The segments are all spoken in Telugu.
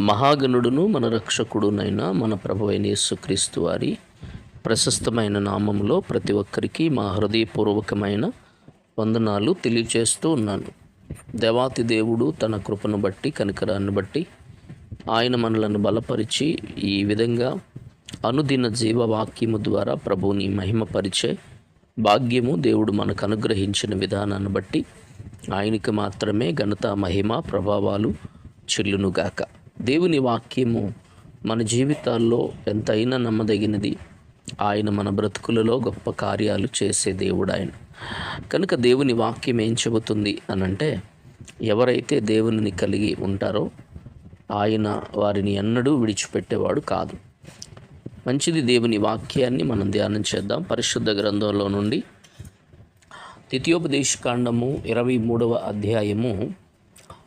మహాగణుడును మన రక్షకుడునైన మన ప్రభు అయిన యేసుక్రీస్తు వారి ప్రశస్తమైన నామంలో ప్రతి ఒక్కరికి మా హృదయపూర్వకమైన వందనాలు తెలియజేస్తూ ఉన్నాను. దేవాతి దేవుడు తన కృపను బట్టి కనికరాన్ని బట్టి ఆయన మనలను బలపరిచి ఈ విధంగా అనుదిన జీవవాక్యము ద్వారా ప్రభువుని మహిమపరిచే భాగ్యము దేవుడు మనకు అనుగ్రహించిన విధానాన్ని బట్టి ఆయనకి మాత్రమే ఘనత మహిమ ప్రభావాలు చెల్లునుగాక. దేవుని వాక్యము మన జీవితాల్లో ఎంతైనా నమ్మదగినది. ఆయన మన బ్రతుకులలో గొప్ప కార్యాలు చేసే దేవుడు ఆయన. కనుక దేవుని వాక్యం ఏం చెబుతుంది అనంటే ఎవరైతే దేవునిని కలిగి ఉంటారో ఆయన వారిని ఎన్నడూ విడిచిపెట్టేవాడు కాదు. మంచిది దేవుని వాక్యాన్ని మనం ధ్యానం చేద్దాం. పరిశుద్ధ గ్రంథంలో నుండి ద్వితీయోపదేశకాండము ఇరవై మూడవ అధ్యాయము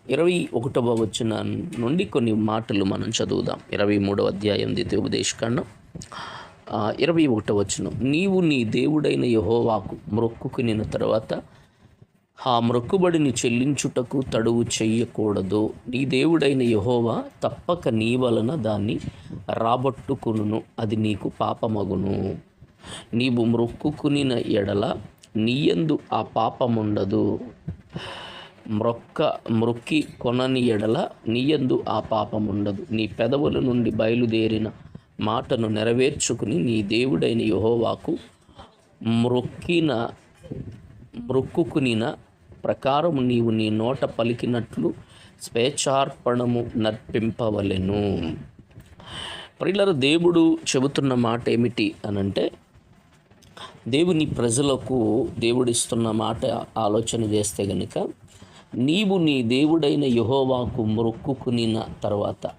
ఇరవై ఒకటవ వచ్చిన నుండి కొన్ని మాటలు మనం చదువుదాం. ఇరవై మూడవ అధ్యాయం ద్వితీయోపదేశకాండం. ఇరవై ఒకటవ వచనం. నీవు నీ దేవుడైన యహోవాకు మొక్కుకునిన తర్వాత ఆ మొక్కుబడిని చెల్లించుటకు తడువు చెయ్యకూడదు. నీ దేవుడైన యహోవా తప్పక నీ వలన దాన్ని రాబట్టుకును అది నీకు పాపమగును. నీవు మొక్కుకునిన ఎడల నీయందు ఆ పాపముండదు. మ్రొక్క మ్రొక్కి కొనని ఎడల నీయందు ఆ పాపముండదు. నీ పెదవుల నుండి బయలుదేరిన మాటను నెరవేర్చుకుని నీ దేవుడైన యహోవాకు మ్రొక్కిన మ్రొక్కుకునిన ప్రకారం నీవు నీ నోట పలికినట్లు స్వేచ్ఛార్పణము నర్పింపవలెను. ప్రిల్లరు దేవుడు చెబుతున్న మాట ఏమిటి అనంటే దేవుని ప్రజలకు దేవుడిస్తున్న మాట ఆలోచన చేస్తే గనుక నీవు నీ దేవుడైన యహోవాకు మొక్కుకునిన తర్వాత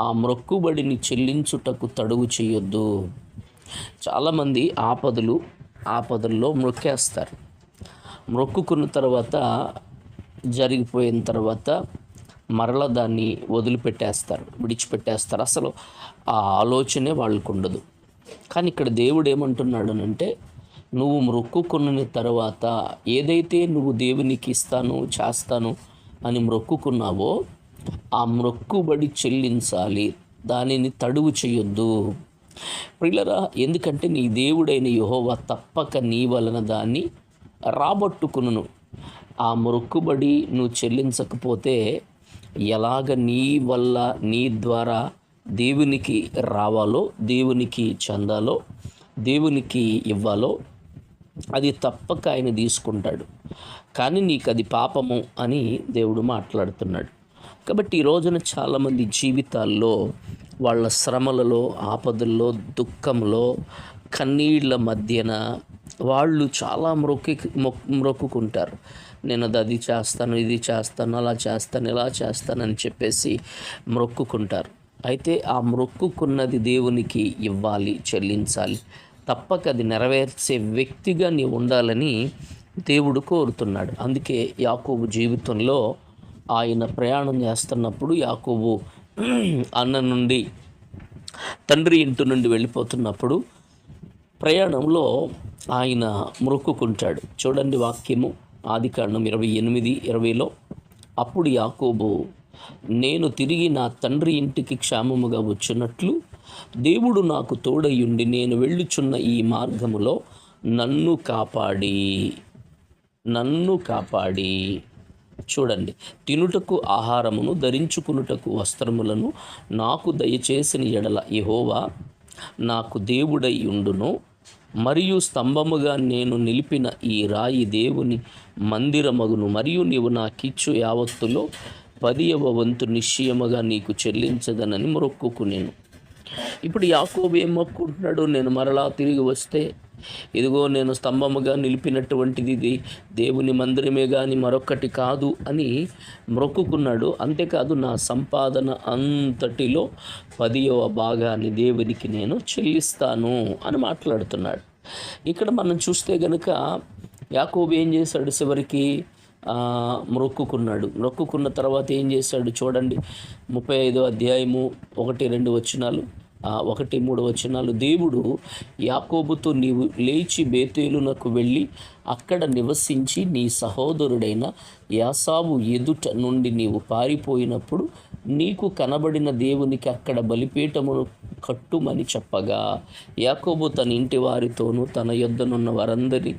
ఆ మొక్కుబడిని చెల్లించుటకు తడువు చేయొద్దు. చాలామంది ఆపదలు ఆపదల్లో మొక్కేస్తారు. మొక్కుకున్న తర్వాత జరిగిపోయిన తర్వాత మరల దాన్ని వదిలిపెట్టేస్తారు విడిచిపెట్టేస్తారు. అసలు ఆ ఆలోచనే వాళ్ళకు ఉండదు. కానీ ఇక్కడ దేవుడు ఏమంటున్నాడు అంటే నువ్వు మొక్కుకున్న తర్వాత ఏదైతే నువ్వు దేవునికి ఇస్తాను చేస్తాను అని మొక్కుకున్నావో ఆ మొక్కుబడి చెల్లించాలి. దానిని తడువు చేయొద్దు. ప్రియులరా ఎందుకంటే నీ దేవుడైన యహోవా తప్పక నీ వలన దాన్ని రాబట్టుకును ఆ మొక్కుబడి నువ్వు చెల్లించకపోతే ఎలాగ నీ వల్ల నీ ద్వారా దేవునికి రావాలో దేవునికి చెందాలో దేవునికి ఇవ్వాలో అది తప్పక ఆయన తీసుకుంటాడు. కానీ నీకు అది పాపము అని దేవుడు మాట్లాడుతున్నాడు. కాబట్టి ఈ రోజున చాలామంది జీవితాల్లో వాళ్ళ శ్రమలలో ఆపదల్లో దుఃఖంలో కన్నీళ్ళ మధ్యన వాళ్ళు చాలా మొక్కి మొక్ మొక్కుకుంటారు. నేను అది అది చేస్తాను ఇది చేస్తాను అలా చేస్తాను ఇలా చేస్తానని చెప్పేసి మొక్కుకుంటారు. అయితే ఆ మొక్కుకున్నది దేవునికి ఇవ్వాలి చెల్లించాలి. తప్పక అది నెరవేర్చే వ్యక్తిగా నీవు ఉండాలని దేవుడు కోరుతున్నాడు. అందుకే యాకోబు జీవితంలో ఆయన ప్రయాణం చేస్తున్నప్పుడు యాకోబు అన్న నుండి తండ్రి ఇంటి నుండి వెళ్ళిపోతున్నప్పుడు ప్రయాణంలో ఆయన మొక్కుకుంటాడు. చూడండి వాక్యము. ఆదికాండం ఇరవై ఎనిమిది ఇరవైలో అప్పుడు యాకోబు నేను తిరిగి నా తండ్రి ఇంటికి క్షేమముగా వచ్చినట్లు దేవుడు నాకు తోడయుండి నేను వెళ్ళుచున్న ఈ మార్గములో నన్ను కాపాడి నన్ను కాపాడి. చూడండి తినుటకు ఆహారమును ధరించుకునుటకు వస్త్రములను నాకు దయచేసిన ఎడల యహోవా నాకు దేవుడై ఉండును. మరియు స్తంభముగా నేను నిలిపిన ఈ రాయి దేవుని మందిరమగును. మరియు నీవు నాకిచ్చు యావత్తులో పదియవ వంతు నిశ్చయముగా నీకు చెల్లించదనని మొక్కుకునేను ఇప్పుడు యాకోబు ఏం మొక్కుంటున్నాడు నేను మరలా తిరిగి వస్తే ఇదిగో నేను స్తంభముగా నిలిపినటువంటిది ఇది. దేవుని మందిరమే కానీ మరొకటి కాదు అని మొక్కుకున్నాడు. అంతేకాదు నా సంపాదన అంతటిలో పదియవ భాగాన్ని దేవునికి నేను చెల్లిస్తాను అని మాట్లాడుతున్నాడు. ఇక్కడ మనం చూస్తే గనుక యాకోబు ఏం చేశాడు చివరికి? మొక్కుకున్నాడు. మొక్కుకున్న తర్వాత ఏం చేశాడు చూడండి. ముప్పై ఐదో అధ్యాయము ఒకటి రెండు వచనాలు. ఒకటి మూడు వచనాలు. దేవుడు యాకోబుతో నీవు లేచి బేతేలునకు వెళ్ళి అక్కడ నివసించి నీ సహోదరుడైన యాసాబు ఎదుట నుండి నీవు పారిపోయినప్పుడు నీకు కనబడిన దేవునికి అక్కడ బలిపీఠమును కట్టుమని చెప్పగా. యాకోబు తన ఇంటి వారితోనూ తన యొద్దనున్న వారందరి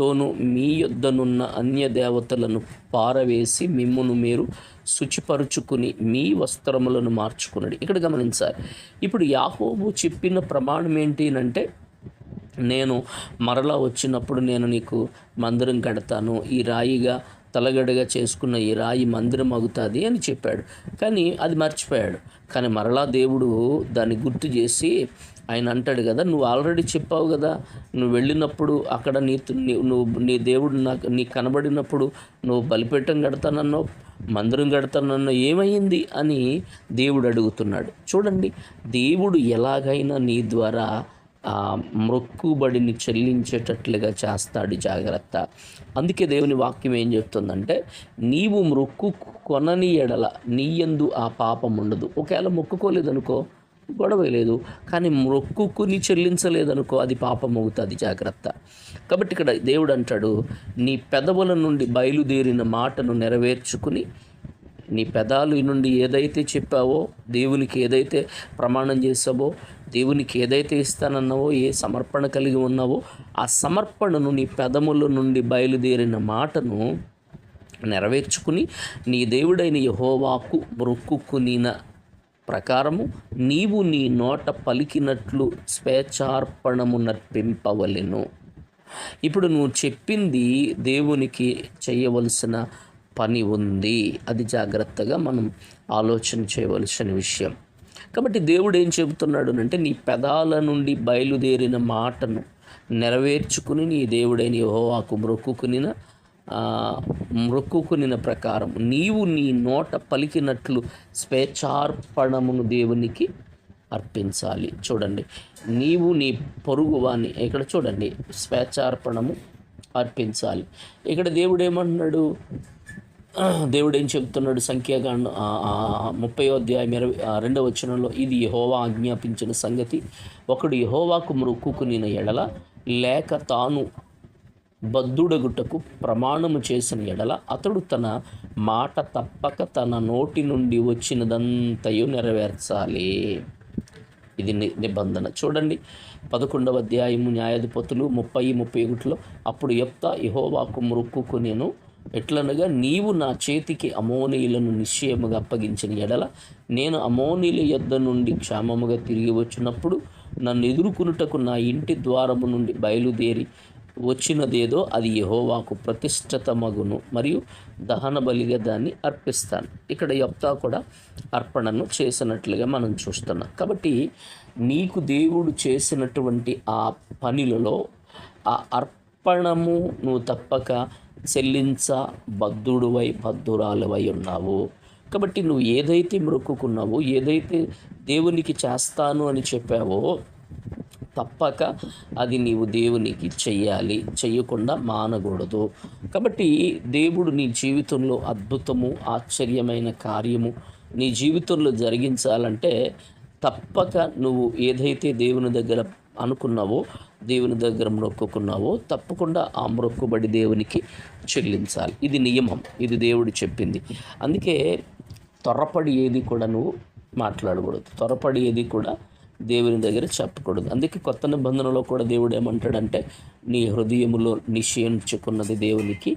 తోను మీ యొద్దనున్న అన్య దేవతలను పారవేసి మిమ్మును మీరు శుచిపరుచుకుని మీ వస్త్రములను మార్చుకున్నాడు ఇక్కడ గమనించాలి. ఇప్పుడు యాహోబు చెప్పిన ప్రమాణం ఏంటి అంటే నేను మరలా వచ్చినప్పుడు నేను నీకు మందిరం కడతాను. ఈ రాయిగా తలగడగా చేసుకున్న ఈ రాయి మందిరం అవుతుంది అని చెప్పాడు. కానీ అది మర్చిపోయాడు. కానీ మరలా దేవుడు దాన్ని గుర్తు చేసి ఆయన అంటాడు కదా నువ్వు ఆల్రెడీ చెప్పావు కదా నువ్వు వెళ్ళినప్పుడు అక్కడ నీ నువ్వు నీ దేవుడు నాకు నీ కనబడినప్పుడు నువ్వు బలిపీఠం కడతానన్నావు మందిరం కడతానన్నావు ఏమైంది? అని దేవుడు అడుగుతున్నాడు. చూడండి దేవుడు ఎలాగైనా నీ ద్వారా మొక్కుబడిని చెల్లించేటట్లుగా చేస్తాడు జాగ్రత్త. అందుకే దేవుని వాక్యం ఏం చెప్తుందంటే నీవు మొక్కు కొనని ఎడల నీయందు ఆ పాపం ఉండదు. ఒకవేళ మొక్కుకోలేదనుకో గొడవ లేదు. కానీ మొక్కుకుని చెల్లించలేదనుకో అది పాపం అవుతుంది జాగ్రత్త. కాబట్టి ఇక్కడ దేవుడు అంటాడు నీ పెదవుల నుండి బయలుదేరిన మాటను నెరవేర్చుకుని నీ పెదాలు నుండి ఏదైతే చెప్పావో దేవునికి ఏదైతే ప్రమాణం చేసావో దేవునికి ఏదైతే ఇస్తానన్నావో ఏ సమర్పణ కలిగి ఉన్నావో ఆ సమర్పణను నీ పెదముల నుండి బయలుదేరిన మాటను నెరవేర్చుకుని నీ దేవుడైన యహోవాకు మొక్కుకునిన ప్రకారము నీవు నీ నోట పలికినట్లు స్వేచ్ఛార్పణము నర్పింపవలెను ఇప్పుడు నువ్వు చెప్పింది దేవునికి చేయవలసిన పని ఉంది. అది జాగ్రత్తగా మనం ఆలోచన చేయవలసిన విషయం. కాబట్టి దేవుడు ఏం చెబుతున్నాడు అంటే నీ పెదాల నుండి బయలుదేరిన మాటను నెరవేర్చుకుని నీ దేవుడైన యెహోవాకు మొక్కుకునిన మ్రొక్కుకునిన మొక్కుకునిన ప్రకారం నీవు నీ నోట పలికినట్లు స్వేచ్ఛార్పణమును దేవునికి అర్పించాలి. చూడండి నీవు నీ పొరుగువాన్ని ఇక్కడ చూడండి స్వేచ్ఛార్పణము అర్పించాలి. ఇక్కడ దేవుడు ఏమంటున్నాడు? దేవుడు ఏం చెప్తున్నాడు సంఖ్యాకాండ ముప్పై అధ్యాయం ఇరవై రెండవ వచనంలో ఇది యహోవా ఆజ్ఞాపించిన సంగతి. ఒకడు యహోవాకు మొక్కుకునిన ఎడల లేక తాను బద్ధుడగుటకు ప్రమాణము చేసిన ఎడల అతడు తన మాట తప్పక తన నోటి నుండి వచ్చినదంతయు నెరవేర్చాలి. ఇది ని- నిబంధన. చూడండి పదకొండవ అధ్యాయము న్యాయాధిపతులు ముప్పై ముప్పై ఒకటిలో అప్పుడు చెప్తా యహోవాకు మొక్కుకునేను ఎట్లనగా నీవు నా చేతికి అమోనీయులను నిశ్చయముగా అప్పగించిన ఎడల నేను అమోనీల యొద్ద నుండి క్షేమముగా తిరిగి వచ్చినప్పుడు నన్ను ఎదుర్కొనుటకు నా ఇంటి ద్వారము నుండి బయలుదేరి వచ్చినదేదో అది యహోవాకు ప్రతిష్ఠితమగును మరియు దహన బలిగా దాన్ని అర్పిస్తాను. ఇక్కడ యప్తా కూడా అర్పణను చేసినట్లుగా మనం చూస్తున్నాం. కాబట్టి నీకు దేవుడు చేసినటువంటి ఆ పనిలలో ఆ అర్పణము నువ్వు తప్పక చెల్లించ బద్ధుడువై బద్ధురాలువై ఉన్నావు. కాబట్టి నువ్వు ఏదైతే మొక్కుకున్నావో ఏదైతే దేవునికి చేస్తాను అని చెప్పావో తప్పక అది నీవు దేవునికి చెయ్యాలి చెయ్యకుండా మానకూడదు. కాబట్టి దేవుడు నీ జీవితంలో అద్భుతము ఆశ్చర్యమైన కార్యము నీ జీవితంలో జరిగించాలంటే తప్పక నువ్వు ఏదైతే దేవుని దగ్గర అనుకున్నావో దేవుని దగ్గర మొక్కుకున్నావో తప్పకుండా ఆ మొక్కుబడి దేవునికి చెల్లించాలి. ఇది నియమం. ఇది దేవుడు చెప్పింది. అందుకే త్వరపడి ఏది కూడా నువ్వు మాట్లాడకూడదు. త్వరపడి ఏది కూడా దేవుని దగ్గర చెప్పకూడదు. అందుకే కొత్త నిబంధనలో కూడా దేవుడు ఏమంటాడంటే నీ హృదయములో నిశ్చయించుకున్నది దేవునికి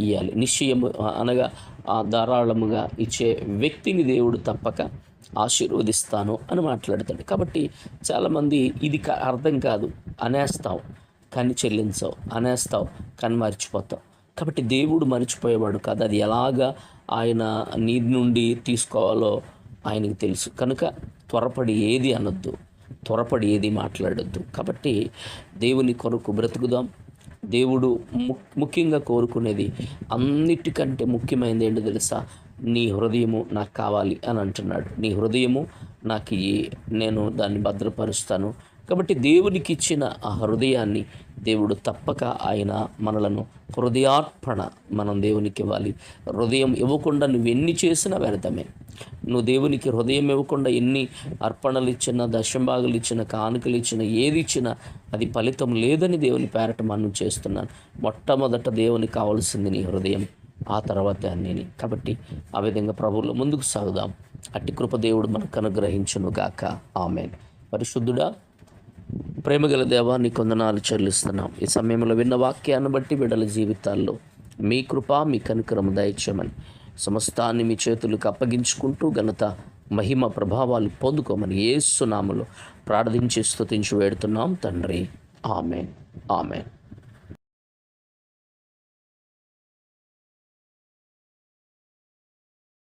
ఇవ్వాలి నిశ్చయము అనగా ఆ ధారాళముగా ఇచ్చే వ్యక్తిని దేవుడు తప్పక ఆశీర్వదిస్తాను అని మాట్లాడతాడు. కాబట్టి చాలామంది ఇది కా- అర్థం కాదు. అనేస్తావు కానీ చెల్లించవు. అనేస్తావు కానీ మర్చిపోతావు. కాబట్టి దేవుడు మర్చిపోయేవాడు కాదు. అది ఎలాగా ఆయన నీ నుండి తీసుకోవాలో ఆయనకి తెలుసు. కనుక త్వరపడి ఏది అనొద్దు. త్వరపడి ఏది మాట్లాడొద్దు. కాబట్టి దేవుని కొరకు బ్రతుకుదాం. దేవుడు ము ముఖ్యంగా కోరుకునేది అన్నిటికంటే ముఖ్యమైనది ఏంటో తెలుసా? నీ హృదయము నాకు కావాలి అని అంటున్నాడు. నీ హృదయము నాకు నేను దాన్ని భద్రపరుస్తాను. కాబట్టి దేవునికి ఇచ్చిన ఆ హృదయాన్ని దేవుడు తప్పక ఆయన మనలను హృదయార్పణ మనం దేవునికి ఇవ్వాలి హృదయం ఇవ్వకుండా నువ్వు ఎన్ని చేసినా వ్యర్థమే. నువ్వు దేవునికి హృదయం ఇవ్వకుండా ఎన్ని అర్పణలు ఇచ్చినా దశంభాగులు ఇచ్చిన కానుకలు ఇచ్చిన ఏది ఇచ్చినా అది ఫలితం లేదని దేవుని పేరట మనం చేస్తున్నాను. మొట్టమొదట దేవునికి కావాల్సింది నీ హృదయం ఆ తర్వాత అన్నీ కాబట్టి ఆ విధంగా ప్రభువులో ముందుకు సాగుదాం. అట్టి కృప దేవుడు మనకు అనుగ్రహించును గాక ఆమె పరిశుద్ధుడా ప్రేమగల దేవా నీ కొందనాలు చెల్లిస్తున్నాం. ఈ సమయంలో విన్న వాక్యాన్ని బట్టి బిడ్డల జీవితాల్లో మీ కృప మీ కనుకరము దయచేయమని సమస్తాన్ని మీ చేతులకు అప్పగించుకుంటూ ఘనత మహిమ ప్రభావాలు పొందుకోమని ఏసునామలో ప్రార్థించి స్థుతించి వేడుతున్నాం తండ్రి. ఆమెన్. ఆమెన్.